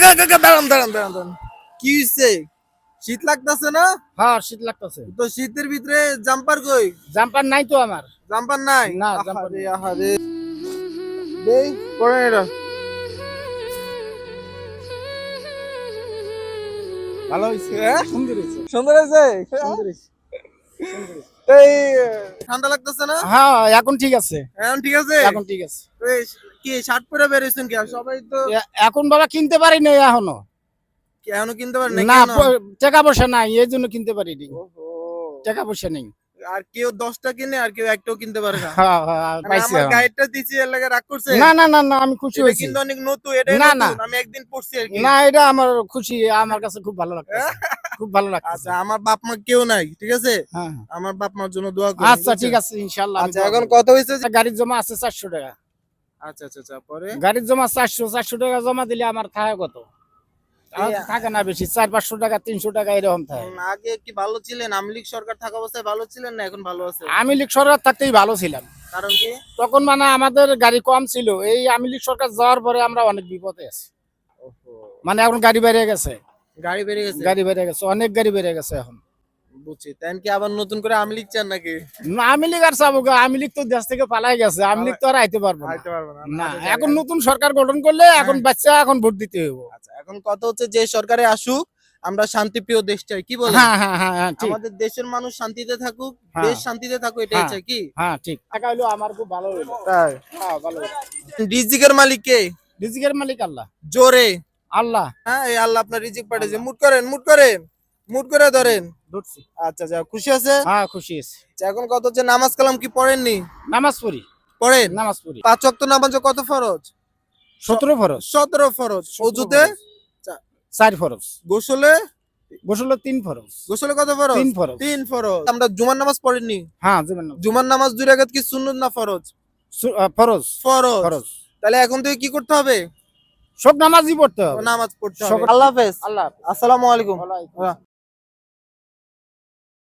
কাকা কাকা দাঁড়ান দাঁড়ান দাঁড়ান দাঁড়ান। কি হইছে? শীত লাগতেছে না? হ্যাঁ শীত লাগতেছে। তো শীতের ভিতরে জাম্পার কই? জাম্পার নাই তো আমার। জাম্পার নাই? না, জাম্পার আহারে দেই এটা ভালো হয়েছে হ্যাঁ? সুন্দর হয়েছে সুন্দর আছে সুন্দর হয়েছে। এই ঠান্ডা লাগতেছে না? হ্যাঁ এখন ঠিক আছে। এখন ঠিক আছে? এখন ঠিক আছে। কি শার্ট পরে বেরিয়েছেন কি? সবাই তো এখন বাবা কিনতে পারি নাই এখনও। কি এখনও কিনতে পারেন না না কেন? টাকা পয়সা নাই এই জন্য কিনতে পারিনি। টাকা পয়সা নেই। আর কেউ দশটা কিনে আর কেউ একটাও কিনতে পারে না। হ্যাঁ হ্যাঁ মানে আমার গাইডটা দিছি এর লাগে রাগ করছে। না না না না আমি খুশি এটা হয়েছি। কিন্তু অনেক নতুন এটাই না, না। আমি একদিন পড়ছি আর কি। না এটা আমার খুশি আমার কাছে খুব ভালো লাগছে খুব ভালো লাগছে আচ্ছা আমার বাপ মা কেউ নাই ঠিক আছে? হ্যাঁ আমার বাপ মার জন্য দোয়া করুন আচ্ছা ঠিক আছে? ইনশাল্লাহ আচ্ছা এখন কত হয়েছে? যে- গাড়ির জমা আছে চারশো টাকা। আচ্ছা আচ্ছা আচ্ছা পরে? গাড়ির জমা চারশো চারশো টাকা জমা দিলে আমার থাকে কত? থাকে না বেশি চার পাঁচশো টাকা তিনশো টাকা এরকম থাকে। আগে কি ভালো ছিলেন? আওয়ামী সরকার থাকা অবস্থায় ভালো ছিলেন না এখন ভালো আছে আমি লীগ সরকার থাকতেই ভালো ছিলাম। কারণ কি? তখন মানে আমাদের গাড়ি কম ছিল এই আমি লীগ সরকার যাওয়ার পরে আমরা অনেক বিপদে আছি। মানে এখন গাড়ি বেড়ে গেছে। গাড়ি বেড়ে গেছে? গাড়ি বেড়ে গেছে অনেক গাড়ি বেড়ে গেছে এখন। বুঝছি। তাই কি আবার নতুন করে আওয়ামী লীগ চান নাকি? লীগ আর চাবো আমি লীগ তো দেশ থেকে পালাই গেছে আমি লীগ তো আর আইতে পারব না। না না আচ্ছা, এখন নতুন সরকার গঠন করলে এখন বাচ্চা এখন ভোট দিতে হইব। আচ্ছা এখন কথা হচ্ছে যে সরকারে আসুক আমরা শান্তিপ্রিয় দেশ চাই কি বলেন? হ্যাঁ হ্যাঁ হ্যাঁ হ্যাঁ আমাদের দেশের মানুষ শান্তিতে থাকুক হ্যাঁ। দেশ শান্তিতে থাকুক এটাই হ্যাঁ। চাই কি? হ্যাঁ ঠিক। টাকা হইল আমার খুব ভালো হইল। তাই? হ্যাঁ ভালো রিজিকের মালিক কে? রিজিকের মালিক আল্লাহ। জোরে। আল্লাহ। হ্যাঁ এই আল্লাহ আপনার রিজিক পাঠিয়েছে। মুট করেন মুট করেন। মুট করে ধরেন। ধরছি। আচ্ছা আচ্ছা খুশি আছে? হ্যাঁ খুশি আছি। আচ্ছা, এখন কত হচ্ছে? নামাজ কালাম কি পড়েননি? নামাজ পড়ি। পড়েন? নামাজ পড়ি। পাঁচ ওয়াক্ত নামাজ কত ফরজ? সতেরো ফরজ। সতেরো ফরজ। অজুতে? চার ফরজ। গোসলে? গোসল তিন ফরজ। গোসলে কত ফরজ? তিন ফরজ। তিন ফরজ। আমরা জুমার নামাজ পড়েননি? হ্যাঁ যেমন জুমার নামাজ দুই রাকাত কি সুন্নত না ফরজ? ফরজ। ফরজ। ফরজ। তাহলে এখন থেকে কি করতে হবে? সব নামাজই পড়তে হবে। নামাজ পড়তে হবে। আল্লাহ হাফেজ। আল্লাহ আসসালামু আলাইকুম।